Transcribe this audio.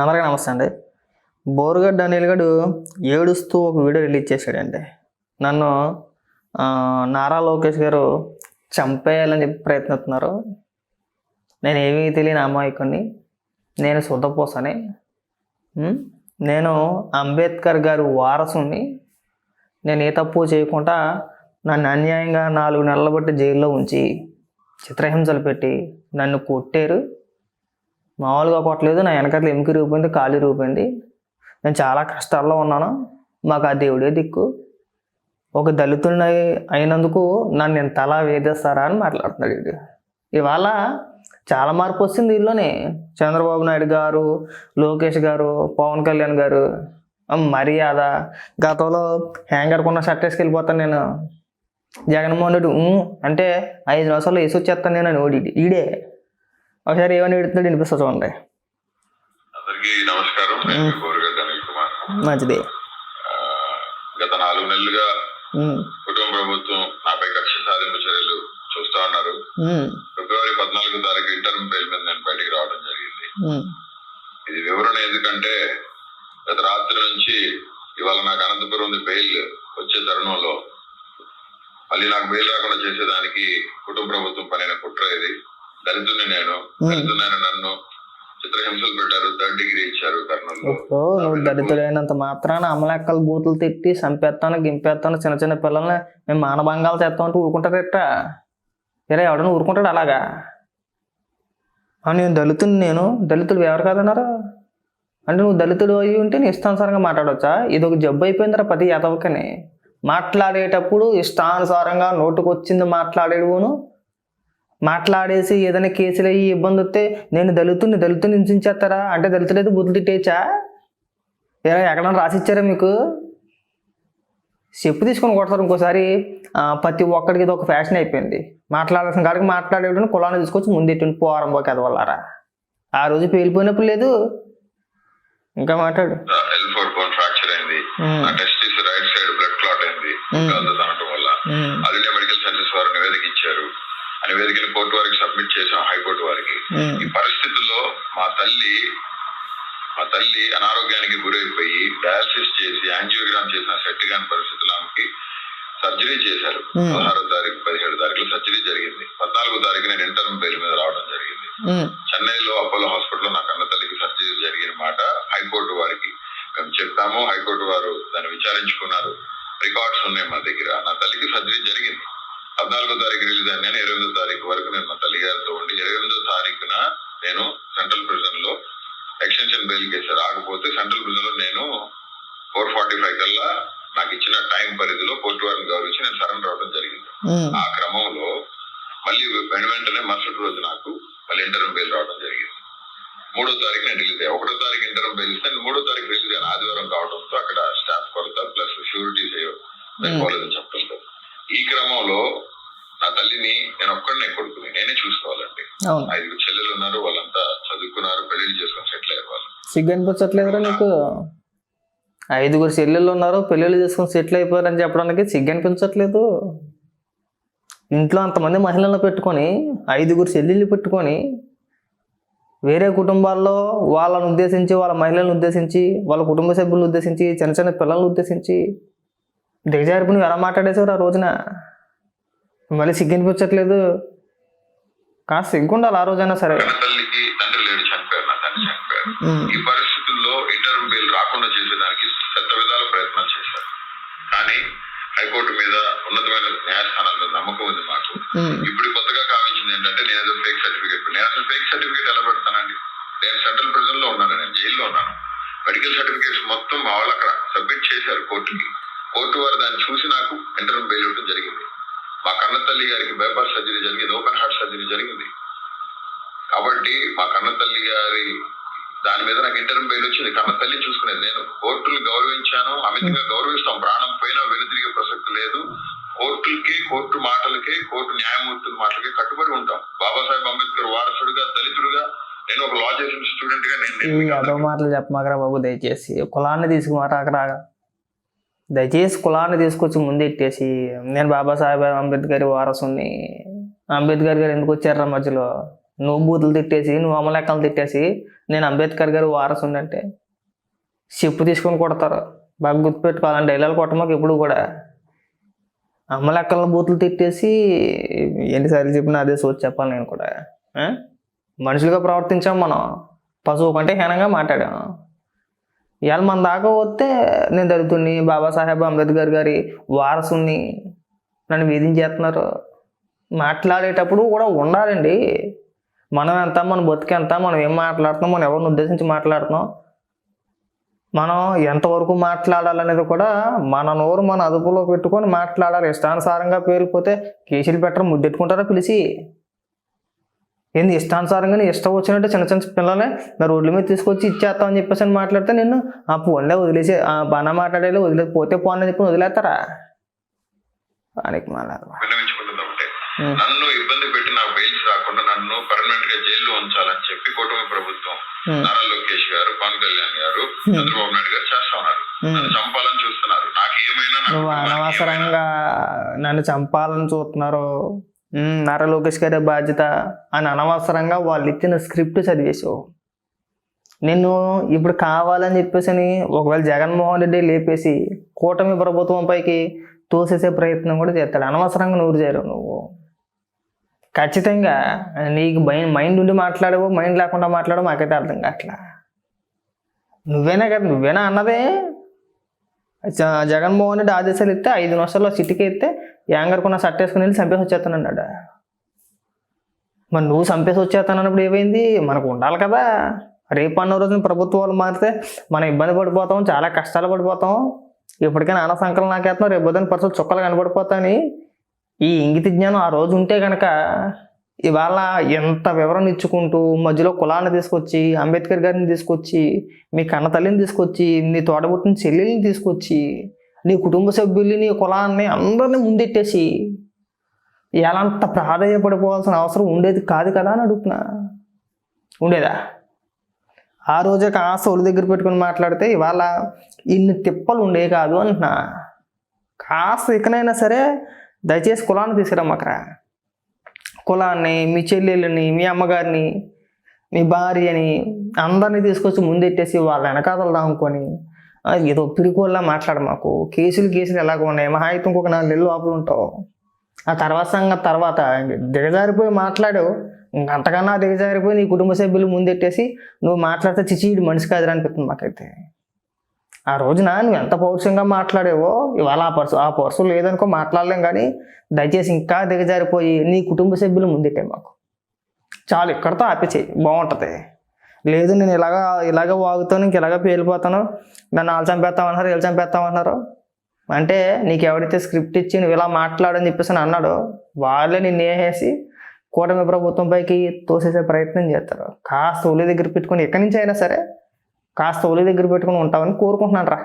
అందరికీ నమస్తే అండి. బోరుగడ్డ అనిల్ గడు ఏడుస్తూ ఒక వీడియో రిలీజ్ చేశాడండి. నన్ను నారా లోకేష్ గారు చంపేయాలని చెప్పి ప్రయత్నిస్తున్నారు. నేను ఏమీ తెలియని అమాయకుని నేను శుద్ధపోసని నేను అంబేద్కర్ గారి వారసుని నేను ఏ తప్పు చేయకుండా నన్ను అన్యాయంగా నాలుగు నెలల బట్టి జైల్లో ఉంచి చిత్రహింసలు పెట్టి నన్ను కొట్టారు. మామూలుగా కొట్టలేదు నా వెనకాల ఎముక రూపోయింది కాలు రూపోయింది నేను చాలా కష్టాల్లో ఉన్నాను. మాకు ఆ దేవుడే దిక్కు. ఒక దళితుడిని అయినందుకు నన్ను నేను తలా వేదేస్తారా అని మాట్లాడుతున్నాడు ఇది ఇవాళ చాలా మార్పు వచ్చింది వీళ్ళలోనే చంద్రబాబు నాయుడు గారు లోకేష్ గారు పవన్ కళ్యాణ్ గారు. మర్యాద. గతంలో హ్యాంగర్ కొన్న షర్ట్ వేసుకెళ్ళిపోతాను నేను. జగన్మోహన్ రెడ్డి అంటే ఐదు నిమిషాల్లో వేసి వచ్చేస్తాను నేను అని ఓడి ఈడే. ఒకసారి ఏమని ఎడుతున్నాడు వినిపిస్తా చూడండి. అందరికీ నమస్కారం. మంచిది. గత నాలుగు నెలలుగా కుటుంబ ప్రభుత్వం నాపై కక్ష సాధింపు చర్యలు చూస్తా ఉన్నారు. ఫిబ్రవరి పద్నాలుగో తారీఖు ఇంటర్మ్ బెయిల్ మీద నేను బయటికి రావడం జరిగింది. ఇది వివరణ ఎందుకంటే గత రాత్రి నుంచి ఇవాళ నాకు అనంతపురం ఉంది బెయిల్ వచ్చే తరుణంలో. మళ్ళీ నాకు బెయిల్ రాకుండా చేసేదానికి కుటుంబ ప్రభుత్వం పనిన కుట్ర ఇది. దళితుని నేను దళితునైన నన్ను చిత్రహింసలు పెట్టారు థర్డ్ డిగ్రీ ఇచ్చారు ఓ నువ్వు దళితుడైనంత మాత్రాన అమలెక్కలు బూతులు తిట్టి చంపేస్తాను గింపేస్తాను చిన్న చిన్న పిల్లల్ని మేము మానభంగాలు చేస్తాం అంటే ఊరుకుంటారట ఇలా ఎవడన్నా ఊరుకుంటాడు అలాగా? నేను దళితుని నేను. దళితులు ఎవరు కాదన్నారా? అంటే నువ్వు దళితుడు అయి ఉంటే నీ ఇష్టానుసారంగా మాట్లాడవచ్చా ఇది ఒక జబ్బు అయిపోయిందిరా ప్రతి ఎదవకని మాట్లాడేటప్పుడు ఇష్టానుసారంగా నోటుకొచ్చింది మాట్లాడేడును మాట్లాడేసి ఏదైనా కేసులు అయ్యి ఇబ్బంది వస్తే నేను దళితుని దళితుని హింసించేస్తారా? అంటే దళితుడైతే బుద్ధులు తిట్టేయచ్చా? ఎక్కడన్నా రాసిచ్చారా మీకు? చెప్పు తీసుకొని కొడతారు ఇంకోసారి. ప్రతి ఒక్కడికి ఇది ఒక ఫ్యాషన్ అయిపోయింది. మాట్లాడాల్సిన కాడికి మాట్లాడేటప్పుడు కులాన్ని తీసుకొచ్చి ముందెట్టిండి పోరంబోకి ఎదవల్లారా ఆ రోజు పేలిపోయినప్పుడు లేదు. ఇంకా మాట్లాడు. ఫ్రాక్చర్ అయింది. రైట్ సైడ్ బ్లడ్ క్లాట్ వల్ల ఆల్ ఇండియా మెడికల్ సర్వీస్ వారు నివేదిక ఇచ్చారు ఆ నివేదికను కోర్టు వారికి సబ్మిట్ చేసాం హైకోర్టు వారికి ఉమ్, ఈ పరిస్థితుల్లో మా తల్లి మా తల్లి అనారోగ్యానికి గురైపోయి డయాలసిస్ చేసి యాంజియోగ్రామ్ చేసిన సెట్ కాని పరిస్థితుల్లో ఆమెకి సర్జరీ చేశారు. పదహారో తారీఖు పదిహేడు తారీఖులో సర్జరీ జరిగింది. పద్నాలుగో తారీఖు నేను ఇంటర్మ్ బెయిల్ మీద రావడం జరిగింది. చెన్నైలో అపోలో హాస్పిటల్లో నా కన్న తల్లికి సర్జరీ జరిగిన మాట హైకోర్టు వారికి మేము చెప్పాము హైకోర్టు వారు దాన్ని విచారించుకున్నారు. రికార్డ్స్ ఉన్నాయి మా దగ్గర. నా తల్లికి సర్జరీ జరిగింది. పద్నాలుగో తారీఖు రిలీజ్ అయ్యాను నేను ఇరవై తారీఖు వరకు నేను మా తల్లి గారితో ఉండి ఇరవై ఎనిమిదో తారీఖున నేను సెంట్రల్ ప్రిజన్లో ఎక్స్టెన్షన్ బెయిల్ కేసు రాకపోతే సెంట్రల్ ప్రిజన్లో నేను ఫోర్ ఫార్టీ ఫైవ్ కల్లా నాకు ఇచ్చిన టైం పరిధిలో కోర్టు వారిని గౌరవించి నేను సరెండర్ అవడం జరిగింది. ఆ క్రమంలో మళ్ళీ వెను వెంటనే మరుసటి రోజు నాకు మళ్ళీ ఇంటర్మ్ బెయిల్ రావడం జరిగింది. మూడో తారీఖు నేను రిలీజ్ అయ్యా. ఒకటో తారీఖు ఇంటర్మ్ బెయిల్ ఇస్తే మూడో తారీఖు రిలీజ్ అయ్యాను. ఆదివారం కావడంతో అక్కడ స్టాఫ్ కొరత ప్లస్ షూరిటీస్ సరిపోలేదని చెప్పడంతో. ఈ క్రమంలో నా తల్లిని నేను ఒక్కడనే కొడుకుని నేనే చూసుకోవాలండి. అవును. ఐదుగురు చెల్లెలు ఉన్నారు వాళ్ళంతా చదువుకున్నారు పెళ్ళి చేసుకొని సెటిల్ అయ్యే వాళ్ళు సిగ్గు అనిపించట్లేదురా నీకు ఐదుగురు చెల్లెళ్ళు ఉన్నారు పెళ్ళిళ్ళు చేసుకొని సెటిల్ అయిపోయారని చెప్పడానికి సిగ్గు అనిపించట్లేదు ఇంట్లో అంతమంది మహిళలను పెట్టుకొని ఐదుగురు చెల్లెళ్ళు పెట్టుకొని వేరే కుటుంబాల్లో వాళ్ళని ఉద్దేశించి వాళ్ళ మహిళలను ఉద్దేశించి వాళ్ళ కుటుంబ సభ్యులను ఉద్దేశించి చిన్న చిన్న పిల్లలను ఉద్దేశించి దిగజారిపి నువ్వు ఎలా మాట్లాడేసావు ఆ రోజున? మళ్ళీ సిగ్గు అనిపించట్లేదు కాస్త సిగ్గుండాలి ఆ రోజైనా సరే. తల్లికి తండ్రి లేడు చనిపోయారు నా తండ్రి చనిపోయారు ఉమ్, ఈ పరిస్థితుల్లో ఇంటర్మ్ బెయిల్ రాకుండా చేసేదానికి శత విధాల ప్రయత్నం చేశారు. కానీ హైకోర్టు మీద ఉన్నతమైన న్యాయస్థానాల మీద నమ్మకం ఉంది మాకు. ఇప్పుడు కొత్తగా కావించింది ఏంటంటే నేను ఏదో ఫేక్ సర్టిఫికేట్ నేను అసలు ఫేక్ సర్టిఫికేట్ ఎలా పెడతానండి నేను సెంట్రల్ ప్రిజన్లో ఉన్నాను నేను జైల్లో ఉన్నాను. మెడికల్ సర్టిఫికేట్స్ మొత్తం మా వాళ్ళు అక్కడ సబ్మిట్ చేశారు కోర్టుకి కోర్టు వారు దాన్ని చూసి నాకు ఇంటర్మ్ బెయిల్ ఇవ్వడం జరిగింది మా కన్న తల్లి గారికి బైపాస్ సర్జరీ జరిగింది ఓపెన్ హార్ట్ సర్జరీ జరిగింది. కాబట్టి మా కన్న తల్లి గారి దాని మీద నాకు ఇంటర్మ్ బెయిల్ వచ్చింది. కన్న తల్లి చూసుకునేది. నేను కోర్టులు గౌరవించాను అమితంగా గౌరవిస్తాం. ప్రాణం పోయినా వెనుతిరిగే ప్రసక్తి లేదు. కోర్టులకి కోర్టు మాటలకి కోర్టు న్యాయమూర్తుల మాటలకి కట్టుబడి ఉంటాం. బాబాసాహెబ్ అంబేద్కర్ వారసుడుగా దళితుడుగా నేను ఒక లా చేసిన స్టూడెంట్గా నేను మాటలు చెప్పమాకరా బాబు దయచేసి. కులాన్ని తీసుకుమారాకరా దయచేసి కులాన్ని తీసుకొచ్చి ముందెట్టేసి నేను బాబాసాహెబ్ అంబేద్కర్ వారసుని అంబేద్కర్ గారు ఎందుకు వచ్చారా మధ్యలో? నువ్వు బూతులు తిట్టేసి నువ్వు అమలెక్కలు తిట్టేసి నేను అంబేద్కర్ గారు వారసుని అంటే చెప్పు తీసుకొని కొడతారు. బాగా గుర్తుపెట్టుకోవాలని డైలాగ్ కొట్టమాకు ఎప్పుడు కూడా. అమ్మలెక్కల బూతులు తిట్టేసి ఎన్నిసార్లు చెప్పినా అదే సోచి చెప్పాలి నేను కూడా. మనుషులుగా ప్రవర్తించాం మనం. పశువు కంటే హీనంగా మాట్లాడాం. ఇవాళ మన దాకా వస్తే నేను దళితుడిని బాబాసాహెబ్ అంబేద్కర్ గారి వారసుని నన్ను వేధించేస్తున్నారు. మాట్లాడేటప్పుడు కూడా ఉండాలండి. మనం ఎంత మన బతికెంత మనం ఏం మాట్లాడుతున్నాం మనం ఎవరిని ఉద్దేశించి మాట్లాడుతున్నాం? మనం ఎంతవరకు మాట్లాడాలనేది కూడా మన నోరు మన అదుపులో పెట్టుకొని మాట్లాడాలి. ఇష్టానుసారంగా పేలిపోతే కేసులు పెట్టడం ముద్దెట్టుకుంటారో పిలిచి. ఏంది ఇష్టానుసారంగా నీ ఇష్టం వచ్చినట్టు చిన్న చిన్న పిల్లలే నా రోడ్ల మీద తీసుకొచ్చి ఇచ్చేస్తామని చెప్పేసి అని మాట్లాడితే నిన్ను ఆ ఫోన్లే వదిలేసి ఆ బాగా మాట్లాడేది వదిలే పోతే పోనని చెప్పి వదిలేస్తారా దానికి. నన్ను ఇబ్బంది పెట్టి నాకు బెయిల్స్ రాకుండా నన్ను పర్మనెంట్గా జైల్లో ఉంచాలని చెప్పి కుటుంబ ప్రభుత్వం. నారా లోకేష్ గారు పవన్ కళ్యాణ్ గారు చంద్రబాబు నాయుడు గారు చేస్తా ఉన్నారు. నన్ను చంపాలని చూస్తున్నారు నాకు ఏమైనా నువ్వు అనవసరంగా నన్ను చంపాలని చూస్తున్నారు నారా లోకేష్ గారి బాధ్యత అని అనవసరంగా వాళ్ళు ఇచ్చిన స్క్రిప్ట్ చదివేసావు నిన్ను ఇప్పుడు కావాలని చెప్పేసి అని ఒకవేళ జగన్మోహన్ రెడ్డి లేపేసి కూటమి ప్రభుత్వం పైకి తోసేసే ప్రయత్నం కూడా చేస్తాడు. అనవసరంగా నూరు చేయరు నువ్వు. ఖచ్చితంగా నీకు భయం మైండ్ ఉండి మాట్లాడవు మైండ్ లేకుండా మాట్లాడవు మాకైతే అర్థం కావట్లా. నువ్వేనా కదా నువ్వేనా అన్నదే? జగన్మోహన్ రెడ్డి ఆదేశాలు ఇస్తే ఐదు నిమిషాల్లో సిటీకి ఎత్తే యాంగర్కున్న షర్ట్ వేసుకుని వెళ్ళి చంపేసి వచ్చేస్తానన్నాడు మరి నువ్వు చంపేసి వచ్చేస్తానన్నప్పుడు ఏమైంది? మనకు ఉండాలి కదా. రేపు అన్న రోజున ప్రభుత్వాలు మారితే మనం ఇబ్బంది పడిపోతాం చాలా కష్టాలు పడిపోతాం. ఇప్పటికైనా ఆన సంకలం నాకేస్తున్నాం రేపు పొద్దున్న పరిస్థితులు చుక్కలు కనబడిపోతాయని ఈ ఇంగిత జ్ఞానం ఆ రోజు ఉంటే కనుక ఇవాళ ఎంత వివరణ ఇచ్చుకుంటూ మధ్యలో కులాన్ని తీసుకొచ్చి అంబేద్కర్ గారిని తీసుకొచ్చి మీ కన్న తల్లిని తీసుకొచ్చి మీ తోడబుట్టిన చెల్లెల్ని తీసుకొచ్చి నీ కుటుంబ సభ్యుల్ని నీ కులాన్ని అందరిని ముందెట్టేసి ఎలాంత ప్రాధాన్యపడిపోవాల్సిన అవసరం ఉండేది కాదు కదా అని అడుగుతున్నా. ఉండేదా? ఆ రోజే కాస్త ఒళ్ళు దగ్గర పెట్టుకుని మాట్లాడితే ఇవాళ ఇన్ని తిప్పలు ఉండే కాదు అంటున్నా. కాస్త ఇకనైనా సరే దయచేసి కులాన్ని తీసుకురమ్మకరా. కులాన్ని మీ చెల్లెళ్ళని మీ అమ్మగారిని మీ భార్యని అందరినీ తీసుకొచ్చి ముందెట్టేసి వాళ్ళ వెనకాతలు దాముకొని ఏదో పిరికోల్లా మాట్లాడ మాకు. కేసులు కేసులు ఎలాగ ఉన్నాయి. మహా అయితే ఇంకొక నాలుగు నెలలు లోపల ఉంటావు. ఆ తర్వాత సంగతి తర్వాత. దిగజారిపోయి మాట్లాడావు అంతకన్నా దిగజారిపోయి నీ కుటుంబ సభ్యులు ముందెట్టేసి నువ్వు మాట్లాడితే చిచిడి మనిషి కాదురా అనిపిస్తుంది మాకైతే. ఆ రోజున నువ్వు ఎంత పౌరుషంగా మాట్లాడేవో ఇవాళ ఆ పర్సు ఆ పర్సు లేదనుకో మాట్లాడలేం కానీ దయచేసి ఇంకా దిగజారిపోయి నీ కుటుంబ సభ్యులు ముందెట్టే మాకు. చాలు ఇక్కడితో ఆపేచేయి బాగుంటుంది. లేదు నేను ఇలాగా ఇలాగ వాగుతాను ఇంక ఇలాగ పేలిపోతాను. నన్ను వాళ్ళు చంపేస్తామన్నారు వీళ్ళు చంపేస్తామన్నారు. అంటే నీకు ఎవరైతే స్క్రిప్ట్ ఇచ్చి నువ్వు ఇలా మాట్లాడని చెప్పేసి అని అన్నాడో వాళ్ళే నిన్ను వేసేసి కూటమి ప్రభుత్వం పైకి తోసేసే ప్రయత్నం చేస్తారు. కాస్త ఒలి దగ్గర పెట్టుకొని ఎక్కడి నుంచి అయినా సరే కాస్త ఒలి దగ్గర పెట్టుకొని ఉంటామని కోరుకుంటున్నాను రా.